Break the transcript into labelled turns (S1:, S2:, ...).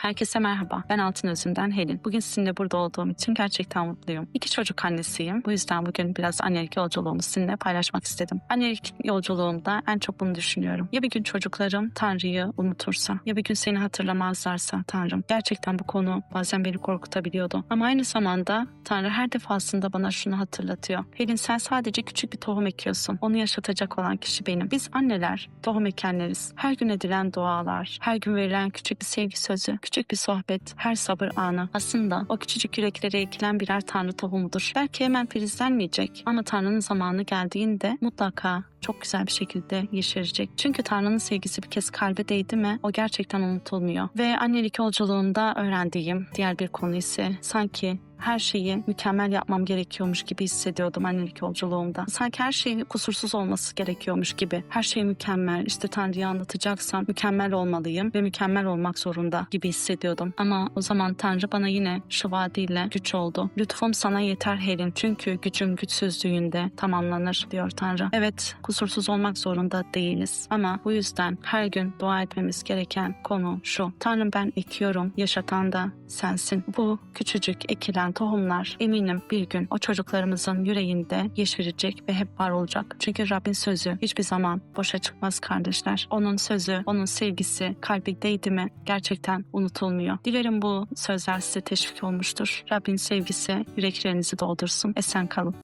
S1: Herkese merhaba. Ben Altın Özüm'den Helin. Bugün sizinle burada olduğum için gerçekten mutluyum. İki çocuk annesiyim. Bu yüzden bugün biraz annelik yolculuğumu sizinle paylaşmak istedim. Annelik yolculuğumda en çok bunu düşünüyorum. Ya bir gün çocuklarım Tanrı'yı unutursa, ya bir gün seni hatırlamazlarsa Tanrım. Gerçekten bu konu bazen beni korkutabiliyordu. Ama aynı zamanda Tanrı her defasında bana şunu hatırlatıyor. Helin sen sadece küçük bir tohum ekiyorsun. Onu yaşatacak olan kişi benim. Biz anneler tohum ekenleriz. Her gün edilen dualar, her gün verilen küçük bir sevgi sözü, küçük bir sohbet, her sabır anı aslında o küçücük yüreklere ekilen birer Tanrı tohumudur. Belki hemen filizlenmeyecek ama Tanrı'nın zamanı geldiğinde mutlaka çok güzel bir şekilde yeşerecek. Çünkü Tanrı'nın sevgisi bir kez kalbe değdi mi o gerçekten unutulmuyor. Ve annelik yolculuğunda öğrendiğim diğer bir konu ise sanki her şeyi mükemmel yapmam gerekiyormuş gibi hissediyordum annelik yolculuğumda. Sanki her şeyin kusursuz olması gerekiyormuş gibi. Her şey mükemmel. İşte Tanrı'ya anlatacaksam mükemmel olmalıyım ve mükemmel olmak zorunda gibi hissediyordum. Ama o zaman Tanrı bana yine şu vaadiyle güç oldu. Lütfum sana yeter Helin çünkü gücüm güçsüzlüğünde tamamlanır diyor Tanrı. Evet kusursuz olmak zorunda değiliz. Ama bu yüzden her gün dua etmemiz gereken konu şu. Tanrım ben ekiyorum, yaşatan da sensin. Bu küçücük ekilen tohumlar eminim bir gün o çocuklarımızın yüreğinde yeşerecek ve hep var olacak. Çünkü Rabbin sözü hiçbir zaman boşa çıkmaz kardeşler. Onun sözü, onun sevgisi kalbindeydi mi gerçekten unutulmuyor. Dilerim bu sözler size teşvik olmuştur. Rabbin sevgisi yüreklerinizi doldursun. Esen kalın.